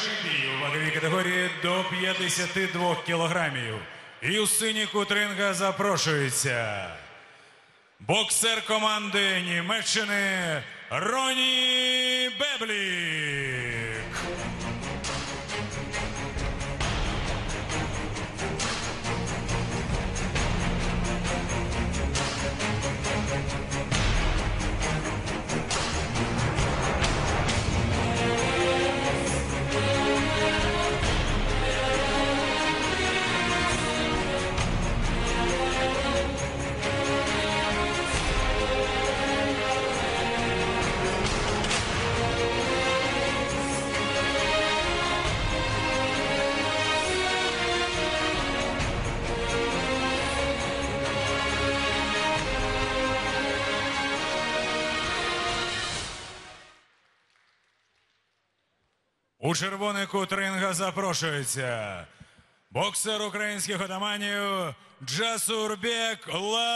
Перший у ваговій категорії до 52 кілограмів. І у сині Кутринга запрошується боксер команди Німеччини Роні Беблік. У червоний кут ринга запрошується боксер українських отаманів Джасурбек Латіпа.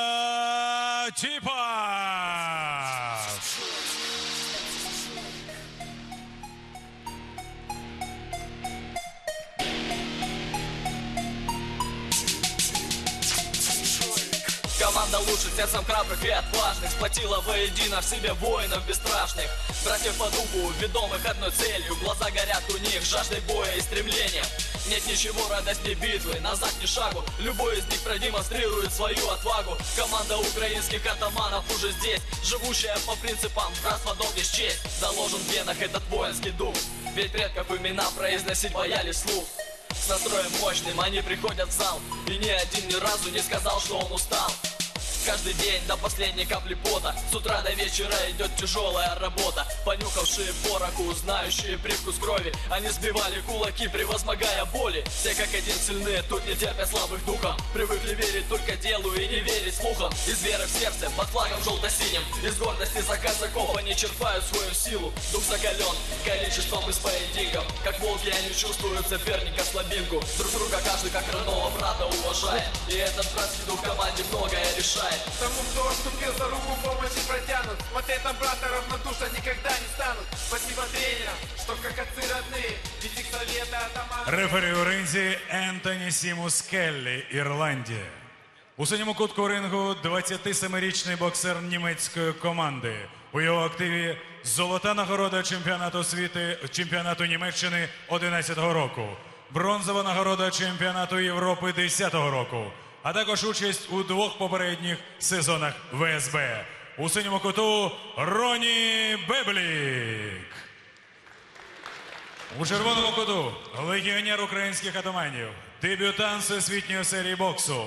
Команда лучших, сердцем храбрых и отважных. Сплотила воедино в себе воинов бесстрашных. Братьев по духу, ведомых одной целью. Глаза горят у них жаждой боя и стремлением. Нет ничего радостней битвы, назад ни шагу. Любой из них продемонстрирует свою отвагу. Команда украинских атаманов уже здесь Живущая по принципам братства, и честь Заложен в венах этот воинский дух. Ведь предков имена произносить боялись слух. С настроем мощным они приходят в зал. И ни один ни разу не сказал, что он устал Каждый день до последней капли пота. С утра до вечера идет тяжелая работа. Понюхавшие пороху, знающие привкус крови. Они сбивали кулаки, превозмогая боли. Все как один сильные, тут не терпят слабых духом. Привыкли верить только делу и не верить слухам. Из веры в сердце, под флагом желто-синим Из гордости за казаков они черпают свою силу. Дух закален, количеством из поединков Как волки они чувствуют соперника слабинку Друг друга каждый как родного брата уважает. И этот братский дух команде многое решает Тому, кто вступил за руку, помощи протянут Смотреть на брата равнодушно никогда не станут Спасибо тренерам, что как отцы родные Ведь их советы атамана Рефері у ринзі Ентоні Сімус Келлі, Ірландія. У синьому кутку рингу 27-річний боксер німецької команди. У його активі золота нагорода чемпіонату світу чемпіонату Німеччини 11-го року, бронзова нагорода чемпіонату Європи 10-го року, а також участь у двох попередніх сезонах ВСБ. У синьому куту Роні Беблік. У червоному куту легіонер українських атаманів, дебютант всесвітньої серії боксу.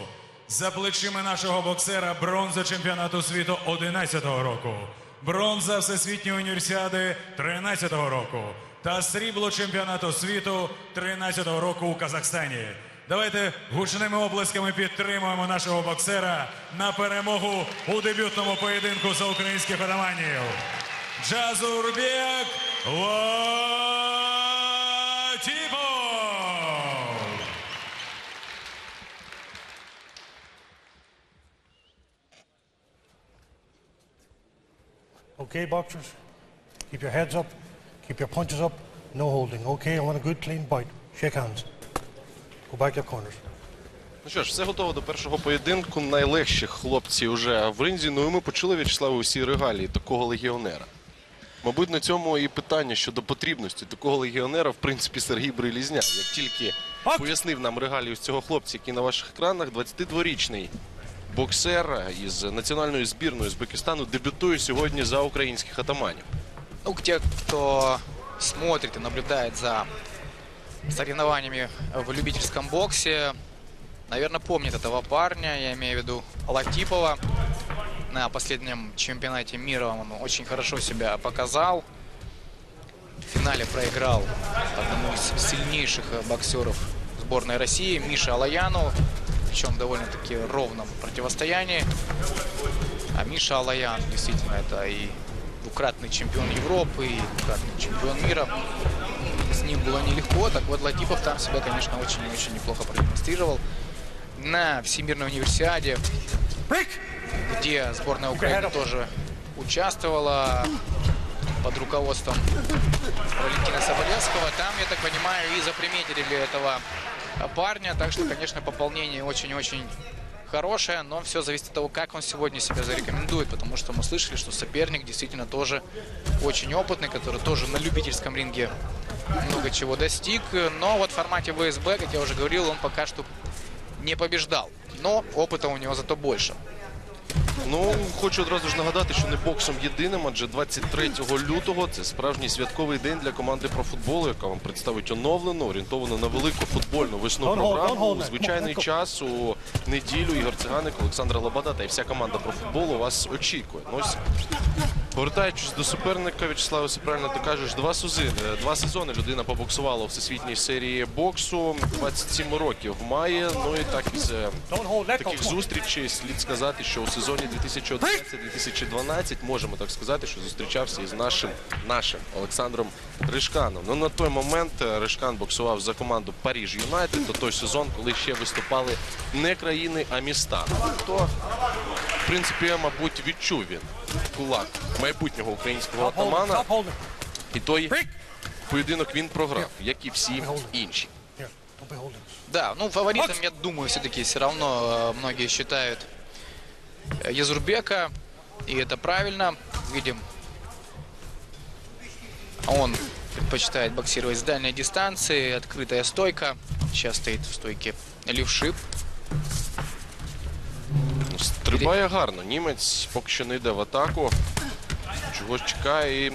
За плечима нашого боксера бронза чемпіонату світу 11-го року, бронза всесвітньої універсіади 13-го року та срібло чемпіонату світу 13-го року у Казахстані. Давайте гучними оплесками підтримуємо нашого боксера на перемогу у дебютному поєдинку за українських атаманів. Джазурбек Латипов. Okay, boxers, keep your heads up, keep your punches up, no holding. Okay, I want a good clean bite. Shake hands. Go back to. Ну що ж, все готово до першого поєдинку. Найлегші хлопці вже в ринзі. Ну і ми почули В'ячеславу усі регалії такого легіонера. Мабуть, на цьому і питання щодо потрібності такого легіонера, в принципі, Сергій Брилізня. Як тільки пояснив нам регалію з цього хлопця, який на ваших екранах, 22-річний боксер із національної збірної Узбекистану дебютує сьогодні за українських атаманів. Ну, те, кто смотрит и наблюдает за соревнованиями в любительском боксе, наверное, помнит этого парня. Я имею в виду Латипова. На последнем чемпионате мира он очень хорошо себя показал. В финале проиграл одному из сильнейших боксеров сборной России, Мише Алаяну. Причем довольно-таки ровном противостоянии. А Миша Алаян действительно это и двукратный чемпион Европы, и двукратный чемпион мира. С ним было нелегко. Так вот, Латипов там себя, конечно, очень-очень неплохо продемонстрировал. На Всемирной универсиаде, где сборная Украины тоже участвовала под руководством Валентина Соболева. Ижевского. Там, я так понимаю, и заприметили этого парня. Так что, конечно, пополнение очень-очень хорошее, но все зависит от того, как он сегодня себя зарекомендует, потому что мы слышали, что соперник действительно тоже очень опытный, который тоже на любительском ринге много чего достиг, но вот в формате ВСБ, как я уже говорил, он пока что не побеждал, но опыта у него зато больше. Ну, хочу одразу ж нагадати, що не боксом єдиним, адже 23 лютого це справжній святковий день для команди про футбол, яка вам представить оновлену, орієнтовану на велику футбольну весну програму. У звичайний час у неділю Ігор Циганик, Олександр Лобода та й вся команда про футбол вас очікує. Ну, ось Повертаючись до суперника, В'ячеслав, все правильно ти кажеш, два сезони, два сезони людина побоксувала у всесвітній серії боксу. 27 років має. Ну і так із е, таких зустрічей слід сказати, що у сезоні 2011-2012 можемо так сказати, що зустрічався із нашим нашим Олександром Ришканом. Ну на той момент е, Ришкан боксував за команду Паріж Юнайтед. То той сезон, коли ще виступали не країни, а міста. То в принципі, мабуть, відчув він кулак майбутнього українського атамана. І той поєдинок він програв, як і всі інші. Да, ну фаворитом, я думаю, все-таки все равно э, многие считают Язурбека, и это правильно. Видим, он предпочитает боксировать с дальней дистанции, открытая стойка. Сейчас стоит в стойке левшип. Ну, Стрибає гарно. Німець поки що не йде в атаку. Чогось чекає і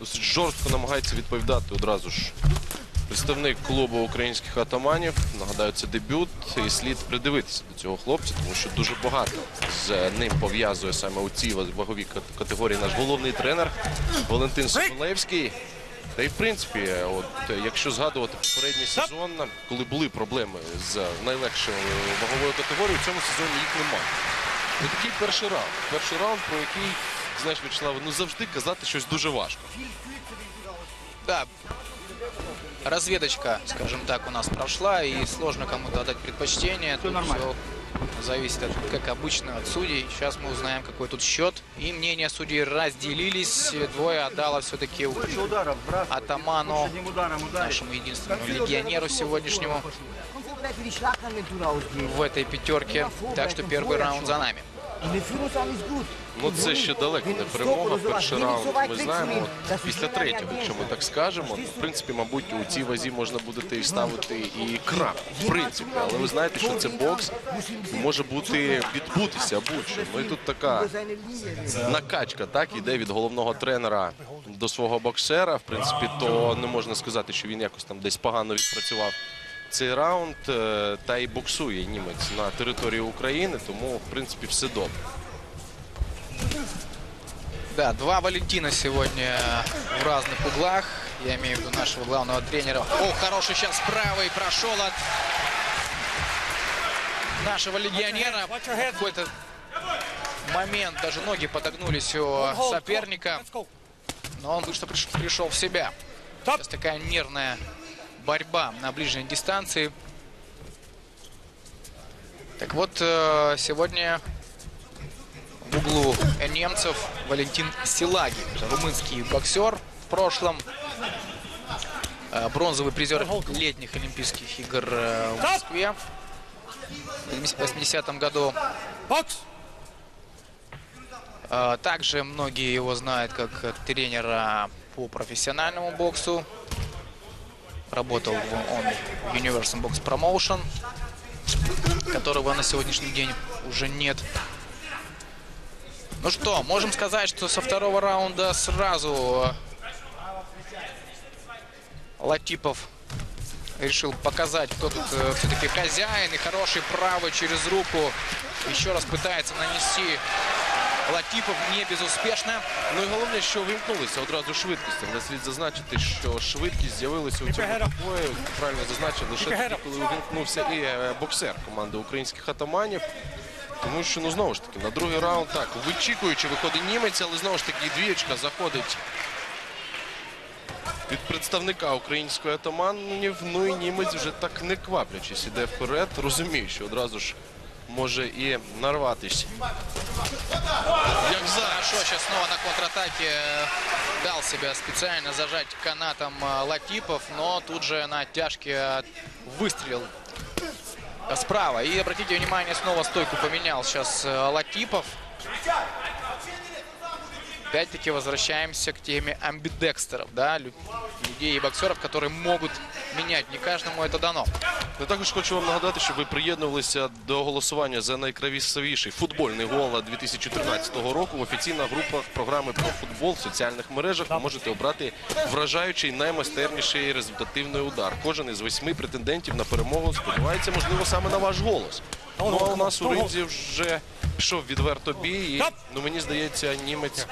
досить жорстко намагається відповідати одразу ж. Представник клубу українських атаманів. Нагадаю, це дебют. І слід придивитися до цього хлопця, тому що дуже багато з ним пов'язує саме у цій ваговій категорії наш головний тренер Валентин Соболевський. Та й в принципі, от якщо згадувати попередній сезон, коли були проблеми з найлегшою ваговою категорією, в цьому сезоні їх немає. Ну такий перший раунд. Перший раунд, про який, знаєш, Вячеслав, ну завжди казати щось дуже важко. Да, разведочка, скажем так, у нас прошла, и сложно кому-то отдать предпочтение. Тут все зависит, от, как обычно, от судей. Сейчас мы узнаем, какой тут счет. И мнения судей разделились. Двое отдало все-таки атаману, нашему единственному легионеру сегодняшнему в этой пятерке. Так что первый раунд за нами. Ну це ще далеко не перемога. Перший раунд ми знаємо. Після третього, якщо ми так скажемо, в принципі, мабуть, у цій вазі можна буде і ставити і крап. В принципі, але ви знаєте, що це бокс може бути відбутися будь-що. Ну і тут така накачка так іде від головного тренера до свого боксера. В принципі, то не можна сказати, що він якось там десь погано відпрацював. Цей раунд е, та й боксує німець на території України, тому в принципі все добре. Да, два Валентина сегодня в разных углах. Я имею в виду нашего главного тренера. О, хороший сейчас правый прошел от нашего легионера. Watch your head. В какой-то момент даже ноги подогнулись у Don't hold, come on, соперника. Let's go. Но он быстро приш- пришел в себя. Stop. Сейчас такая нервная борьба на ближней дистанции. Так вот, э, сегодня в углу немцев Валентин Силаги, румынский боксер в прошлом. Э, Бронзовый призер летних Олимпийских игр э, в Москве в 80-м году. Также многие его знают как тренера по профессиональному боксу. Работал он в Universal Box Promotion, которого на сегодняшний день уже нет. Ну что, можем сказать, что со второго раунда сразу э, Латипов решил показать, кто тут все-таки хозяин. И хороший правый через руку еще раз пытается нанести Латипов не безуспешно. Ну і головне, що вимкнулися одразу швидкості. Але слід зазначити, що швидкість з'явилася у цьому бою. Правильно зазначив лише тоді, коли увімкнувся і е, боксер команди українських атаманів. Тому що, ну знову ж таки, на другий раунд так, вичікуючи, виходить німець, але знову ж таки двієчка заходить від представника української атаманів. Ну і німець вже так не кваплячись іде вперед. Розуміє, що одразу ж може і нарватися Як зараз. Хорошо, сейчас снова на контратаке дал себя специально зажать канатом Латипов, но тут же на тяжке э, выстрелил справа. И обратите внимание, снова стойку поменял сейчас Латипов. Опять-таки возвращаемся к теме амбидекстеров, да, лю- людей и боксеров, которые могут менять. Не каждому это дано. Я також хочу вам нагадати, що ви приєднувалися до голосування за найкравісовіший футбольний гол 2013 року в офіційних групах програми про футбол в соціальних мережах. Ви можете обрати вражаючий наймайстерніший результативний удар. Кожен із восьми претендентів на перемогу сподівається, можливо, саме на ваш голос. Ну а у нас у ринзі вже пішов відверто бій. І, ну мені здається, німець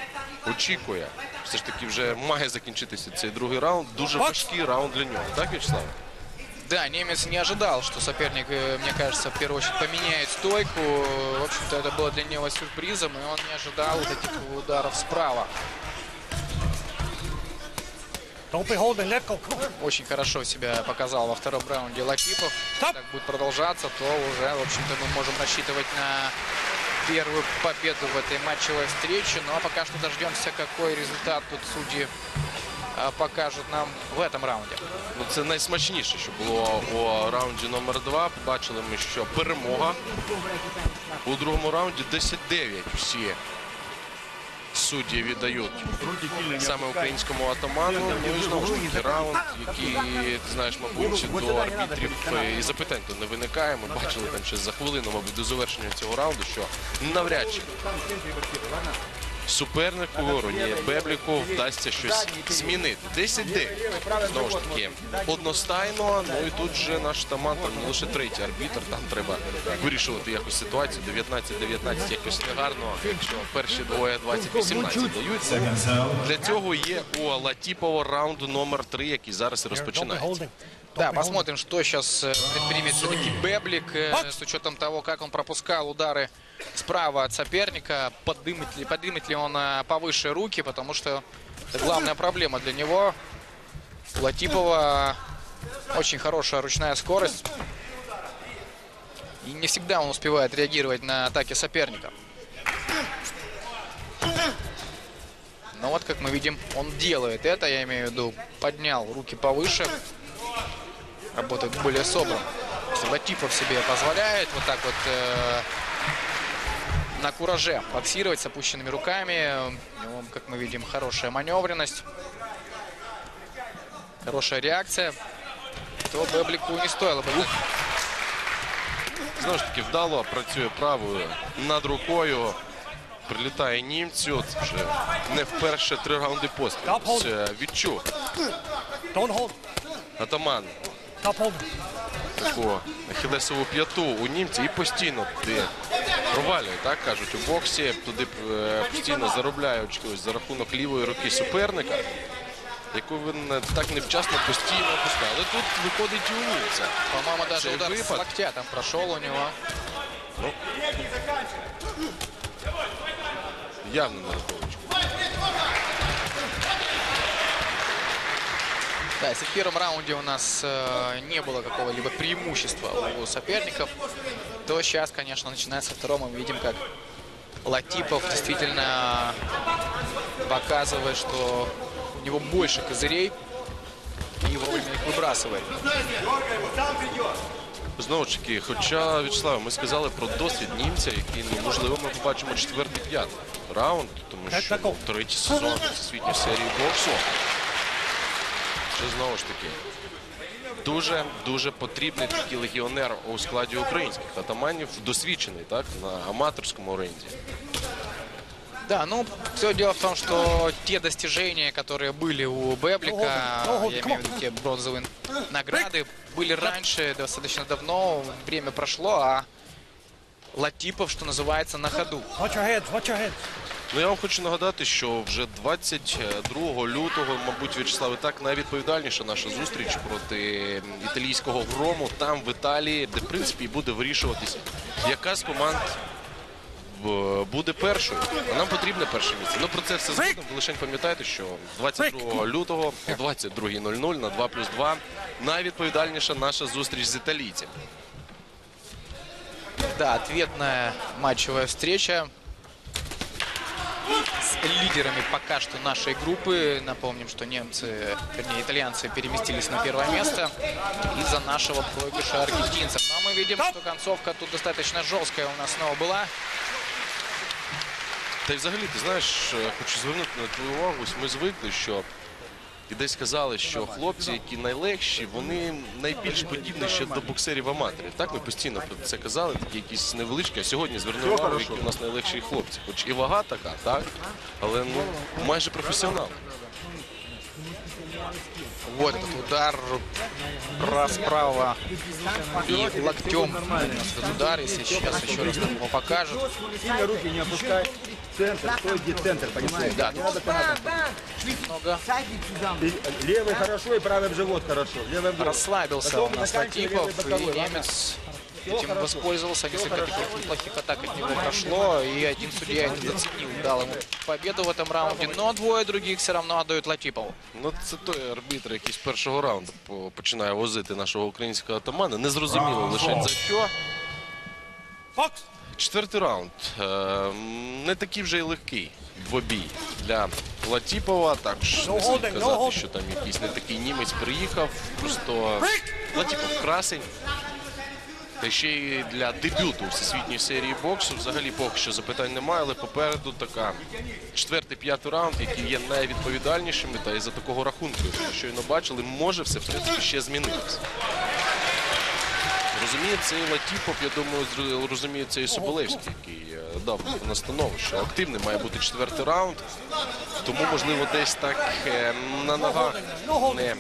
очікує. Все ж таки вже має закінчитися цей другий раунд. Дуже важкий раунд для нього. Так, В'ячеслав? Да, немец не ожидал, что соперник, э, мне кажется, в первую очередь поменяет стойку. В общем-то, это было для него сюрпризом, и он не ожидал вот этих ударов справа. Очень хорошо себя показал во втором раунде Латипов. Если так будет продолжаться, то уже, в общем-то, мы можем рассчитывать на первую победу в этой матчевой встрече. Ну а пока что дождемся, какой результат тут судьи а, покажут нам в этом раунде. Ну, це найсмачніше, що було у раунді номер 2 Побачили ми, що перемога у другому раунді 10-9 всі судді віддають саме українському атаману. Ну і знову ж таки раунд, який, ти знаєш, мабуть, до арбітрів е, і запитань то не виникає. Ми бачили там ще за хвилину, мабуть, до завершення цього раунду, що навряд чи супернику Роні Бебліку вдасться щось змінити. 10-9. Знову ж таки, одностайно. Ну і тут же наш Таман, там не лише третій арбітр, там треба вирішувати якось ситуацію. 19-19 якось негарно, якщо перші двоє 20-18 даються. Для цього є у Латіпова раунд номер 3, який зараз і розпочинається. Да, посмотрим, что сейчас предпримет все-таки Беблик э, с учетом того, как он пропускал удары справа от соперника. Подымет ли, подымет ли он э, повыше руки, потому что это главная проблема для него. У Латипова очень хорошая ручная скорость. И не всегда он успевает реагировать на атаки соперника. Но вот, как мы видим, он делает это, я имею в виду, поднял руки повыше, работает более собран. Латипов себе позволяет вот так вот э, на кураже боксировать с опущенными руками. У него, как мы видим, хорошая маневренность, хорошая реакция. То Беблику не стоило бы так Знову ж таки, вдало працює правою над рукою. Прилітає німцю. Це вже не вперше три раунди поспіль. Це відчув. Don't hold. Атаман Stop holding. таку ахілесову п'яту у німця і постійно туди провалює, так кажуть, у боксі. Туди е, постійно заробляють за рахунок лівої руки суперника, яку він е, так невчасно постійно опускає. Але тут виходить і у німця. По-моему, даже удар випад. локтя там прошел у него. Явно на рахунку. Да, если в первом раунде у нас э, не было какого-либо преимущества у соперников, то сейчас, конечно, начинается втором, мы видим, как Латипов действительно показывает, что у него больше козырей и вовремя их выбрасывает. Знову ж таки, хоча Вячеслав, ми сказали про досвід німця, який ну, можливо ми побачимо четвертий п'ятий раунд, тому що ну, третій сезон всесвітньої серії боксу. Це знову ж таки дуже дуже потрібний такий легіонер у складі українських атаманів, досвідчений так на аматорському ринзі. Да, ну, все дело в том, что те достижения, которые были у Беблика, я имею в виду те бронзовые награды, были раньше, достаточно давно, время прошло, а Латипов, что называется, на ходу. Watch your heads. Watch your heads. Ну я вам хочу нагадати, що вже 22 лютого, мабуть, В'ячеслав, і так найвідповідальніша наша зустріч проти італійського грому там в Італії, де в принципі буде вирішуватися, яка з команд буде першою. А нам потрібне перше місце. Ну про це все згодом. Ви лише пам'ятайте, що 22 лютого о 22.00 на 2 плюс 2 найвідповідальніша наша зустріч з італійцями. Да, ответная матчевая встреча. С лидерами пока что нашей группы. Напомним, что немцы, вернее, итальянцы переместились на первое место из-за нашего проигрыша аргентинцев. Но мы видим, что концовка тут достаточно жесткая у нас снова была. Та й взагалі, ти знаєш, хочу звернути на твою увагу. Ось ми звикли, що і десь казали, що хлопці, які найлегші, вони найбільш подібні ще до боксерів аматорів. Так ми постійно про це казали, такі якісь невеличкі. А сьогодні звернули увагу, які у нас найлегші хлопці. Хоч і вага така, так, але ну майже професіонал. Вот этот удар расправа и локтем этот удар, если сейчас еще раз нам его покажут. Сильно руки не опускай. Центр, стой, где центр, понимаешь? Да, Не надо канатом. Много Ты Левый хорошо и правый в живот хорошо. Левый в живот. расслабился Потом у нас Латипов, и немец этим воспользовался. Несколько таких неплохих атак от него прошло, и один судья это заценил, дал ему победу в этом раунде, но двое других все равно отдают Латипову. Ну, це той арбітр, який з першого раунду по- починає возити нашого українського атамана. Не зрозуміло лише за що. Box. Четвертий раунд. Е, м, Не такий вже й легкий двобій для Латіпова. Також не No слід holding, no казати, holding. що там якийсь не такий німець приїхав. Просто Латіпов красень. Та ще й для дебюту у всесвітній серії боксу взагалі поки що запитань немає, але попереду така четвертий, п'ятий раунд, які є найвідповідальнішими. Та і за такого рахунку, ми щойно бачили, може все ж таки ще змінитися. Розуміє це Латіпов, я думаю, розуміє це і Соболевський, який е, дав настанову, що активним має бути четвертий раунд. Тому, можливо, десь так е, на ногах не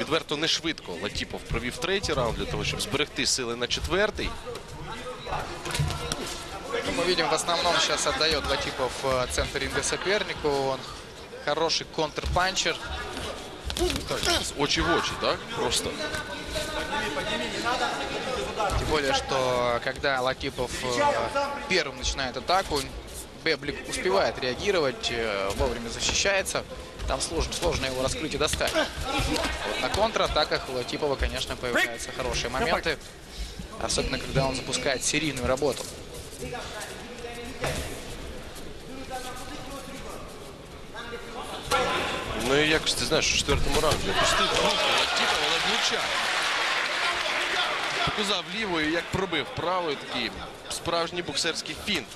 відверто не швидко. Латіпов провів третій раунд для того, щоб зберегти сили на четвертий. Ну, Мы видим, в основном сейчас отдает Латипов э, центр ринга сопернику. Он хороший контрпанчер. З очі в очі, так? Просто. Тем более, что когда Латипов э, первым начинает атаку, Беблик успевает реагировать, э, вовремя защищается. Там сложно, сложно его раскрыть и достать. Вот на контратаках у Латипова, конечно, появляются хорошие моменты. Особенно, когда он запускает серийную работу. Ну і якось ти знаєш, у четвертому раунді опустив руку Латіпов, але влучає. Показав лівою, як пробив правою, такий справжній боксерський фінт.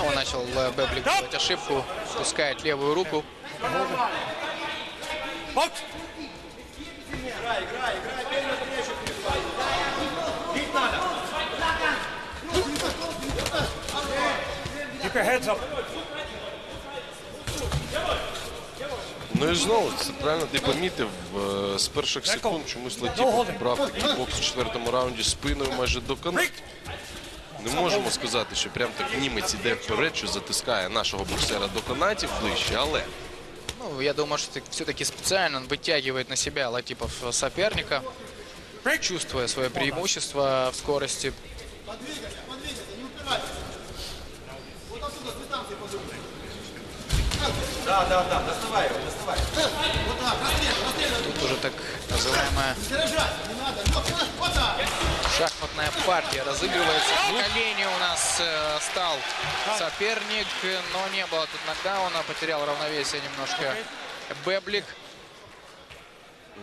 Он начал э, Беблик делать ошибку, спускает левую руку. Ну і знову, це правильно ти помітив, е, з перших секунд чомусь Латіпов брав такий бокс у четвертому раунді спиною майже до канату. Не можемо сказати, що прям так німець іде вперед, що затискає нашого боксера до канатів ближче, але Ну, я думаю, что все-таки специально он на себя Латипов соперника, чувствуя свое преимущество в скорости. Тут уже так называемая шахматная партия разыгрывается. На колени у нас э, стал соперник, но не было тут нокдауна, потерял равновесие немножко Беблик.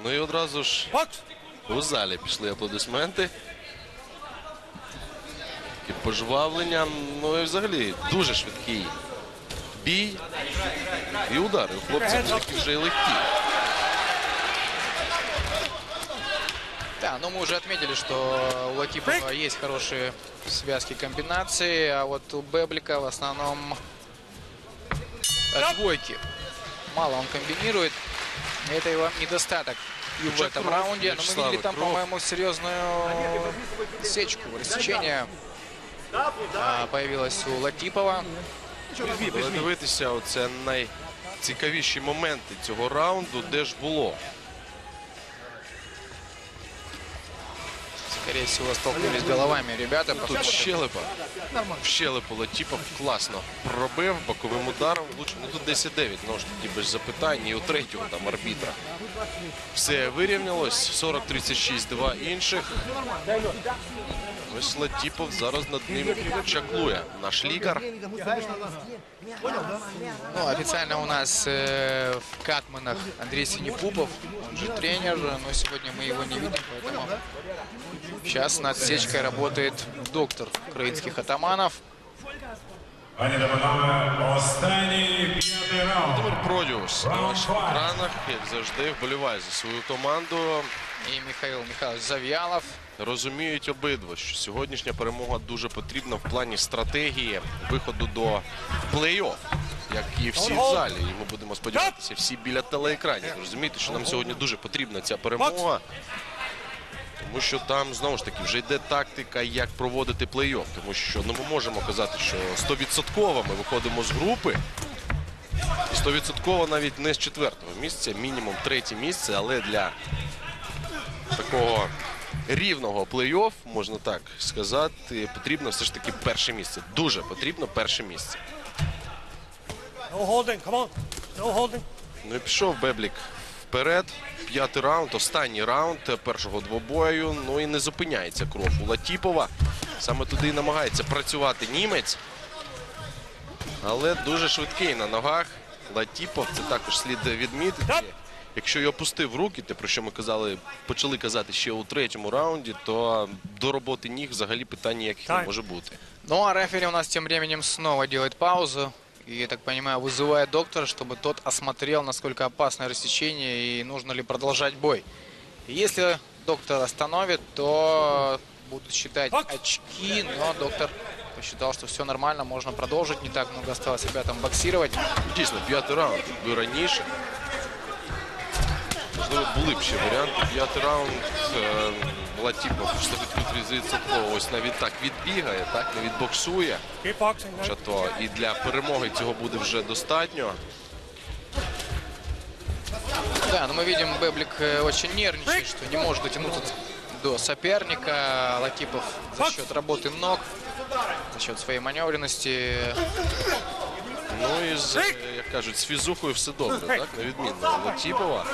ну і одразу ж Box. у залі пішли аплодисменти. І пожвавлення. Ну і взагалі дуже швидкий бій. І удари у хлопців не такі вже й легкі. Да, но мы уже отметили, что у Латипова есть хорошие связки комбинации, а вот у Беблика в основном э, двойки. Мало он комбинирует. И Это его недостаток и в Куча этом кровь, раунде. Но мы Вячеслава, видели там, кровь. по-моему, серьезную сечку, рассечение а, появилось у Латипова. Дивитися, оце найцікавіші моменти цього раунду, де ж було. Скорее всего, столкнулись головами ребята. Тут щелепа. В щелепу Латіпов класно пробив боковим ударом. Влучив. Ну тут 10-9, знову ж таки без запитань. І у третього там арбітра. Все вирівнялось. 40-36, два інших. Ось Латіпов зараз над ним чаклує. Наш лікар. Ну, официально у нас э, в Катманах Андрей Синепупов, он же тренер, но сегодня мы его не видим, поэтому сейчас над сечкой работает доктор украинских атаманов. Пані та панове, останній п'ятий раунд. Володимир Продіус на ваших екранах, як завжди, вболіває за свою команду. И Михаил Михайлович Завьялов. Розуміють обидва, що сьогоднішня перемога дуже потрібна в плані стратегії виходу до плей-офф, як і всі в залі. І ми будемо сподіватися, всі біля телеекранів. Розумієте, що нам сьогодні дуже потрібна ця перемога. Тому що там знову ж таки вже йде тактика, як проводити плей-офф. Тому що ну, ми можемо казати, що 100% ми виходимо з групи. І 100% навіть не з четвертого місця, мінімум третє місце, але для такого рівного плей-офф, можна так сказати, потрібно все ж таки перше місце. Дуже потрібно перше місце. No holding, come on. No holding. Ну і пішов Беблік вперед. П'ятий раунд, останній раунд першого двобою. Ну і не зупиняється кров у Латіпова. Саме туди і намагається працювати німець. Але дуже швидкий на ногах. Латіпов, це також слід відмітити. Якщо й опустив руки, те про що ми казали, почали казати ще у третьому раунді, то до роботи ніг взагалі питань ніяких не Так. може бути. Ну а рефери у нас тем временем снова делает паузу. И, я так понимаю, вызывает доктора, чтобы тот осмотрел, насколько опасно рассечение и нужно ли продолжать бой. И Если доктор остановит, то будут считать очки, но доктор посчитал, что все нормально, можно продолжить. Не так много осталось ребятам боксировать. Дійсно, п'ятий раунд якби раніше. Можливо, були б ще варіанти. П'ятий раунд е, Латіпов 100% ось навіть так відбігає, так не відбоксує. Keep boxing now. Хоча то і для перемоги цього буде вже достатньо. Да, но мы видим, Беблик э, очень нервничает, что не может дотянуться до соперника. Латипов за счет работы ног, за счет своей маневренности Ну і з, е, як кажуть, з фізухою все добре, так? На відміну від Латіпова.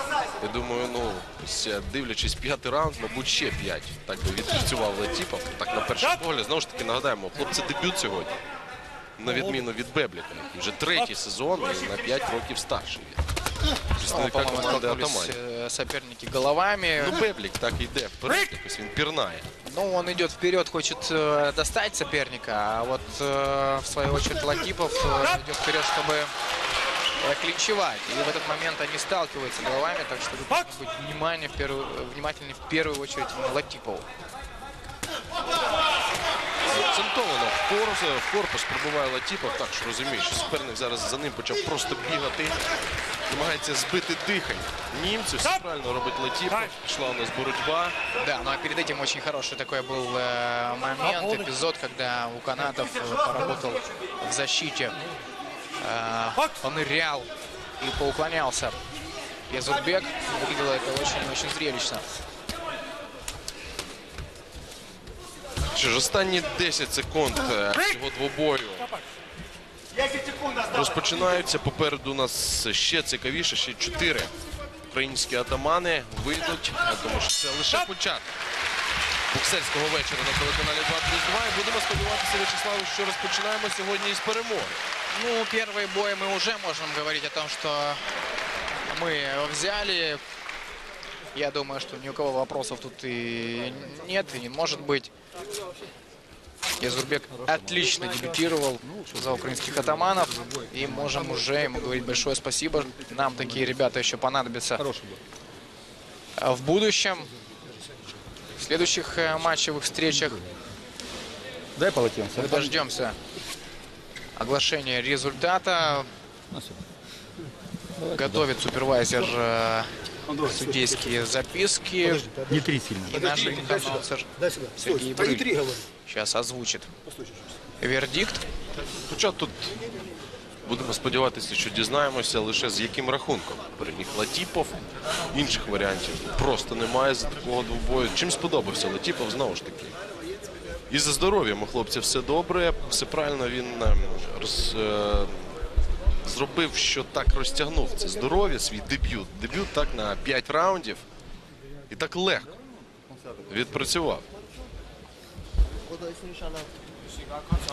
Я думаю, ну, ось, е, дивлячись п'ятий раунд, мабуть, ще п'ять. Так би відпрацював Латіпов. Так на перший погляд, знову ж таки нагадаємо, хлопці дебют сьогодні. На відміну від Бебліка, який вже третій сезон і на 5 років старший. Снова, Представника по-моему, команди столкнулись Атаманів. э, соперники головами. Ну, Беблік так йде вперед, якось він пірнає. Ну, он идет вперед, хочет э, достать соперника, а вот э, в свою очередь Латипов э, идет вперед, чтобы э, клинчевать. И в этот момент они сталкиваются головами, так что тут нужно быть внимание, в первую, внимательны в первую очередь именно Латипову. Акцентовано в корпус, в корпус пробиває Латіпов. Так що розуміє, що суперник зараз за ним почав просто бігати. Намагається збити дихання. Німцю все правильно робить Латіпов. Пішла у нас боротьба. Да, ну а перед этим очень хороший такой был э, момент, эпизод, когда у канатов э, поработал в защите. Э, он нырял и поуклонялся. Язурбек. Выглядело это очень-очень зрелищно. Що ж, останні 10 секунд е, цього двобою розпочинаються. Попереду у нас ще цікавіше, ще чотири українські атамани вийдуть, е, тому що це лише початок боксерського вечора на телеканалі 2 плюс 2. І будемо сподіватися, В'ячеславу, що розпочинаємо сьогодні із перемоги. Ну, первый бой мы уже можем говорить о том, что мы его взяли. Я думаю, что ни у кого вопросов тут и нет, и не может быть. Язурбек отлично дебютировал за украинских атаманов. И можем уже ему говорить большое спасибо. Нам такие ребята еще понадобятся в будущем. В следующих э, матчевых встречах Дай полотенце. дождемся оглашения результата. Готовит супервайзер э, судейские записки. Не три сильно. И наш анонсер Сергей Брыль сейчас озвучит вердикт. Хоча тут будемо сподіватися, що дізнаємося лише з яким рахунком переміг Латіпов. Інших варіантів просто немає за такого двобою. Чим сподобався Латіпов знову ж таки. І за здоров'ям у хлопця все добре, все правильно він ем, роз, е, зробив, що так розтягнув це здоров'я, свій дебют. Дебют так на 5 раундів і так легко відпрацював.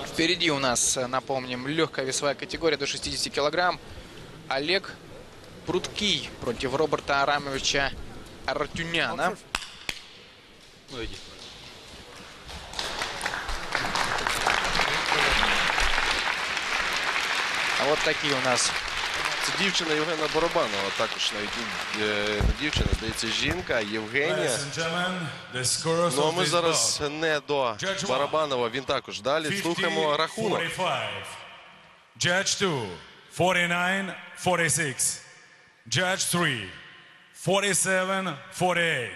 Впереди у нас, э, напомним, легкая весовая категория до 60 килограмм. Олег Пруткий против Роберта Арамовича Артюняна. А вот такие у нас Це дівчина Євгена Барабанова, також навіть е, дівчина, здається, жінка Євгенія. Ну а ми зараз не до Барабанова, він також. Далі слухаємо рахунок. 45. Judge 2, 49, 46. Judge 3, 47, 48.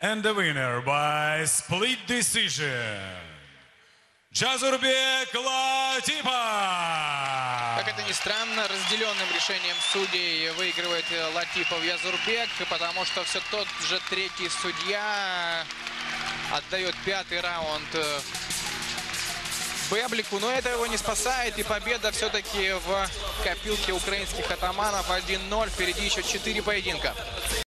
And the winner by split decision, Jazurбек Латипа. Как это ни странно, разделенным решением судей выигрывает э, Латипов Язурбек, потому что все тот же третий судья отдает пятый раунд э, Беблику, но это его не спасает, и победа все-таки в копилке украинских атаманов 1-0. Впереди еще 4 поединка.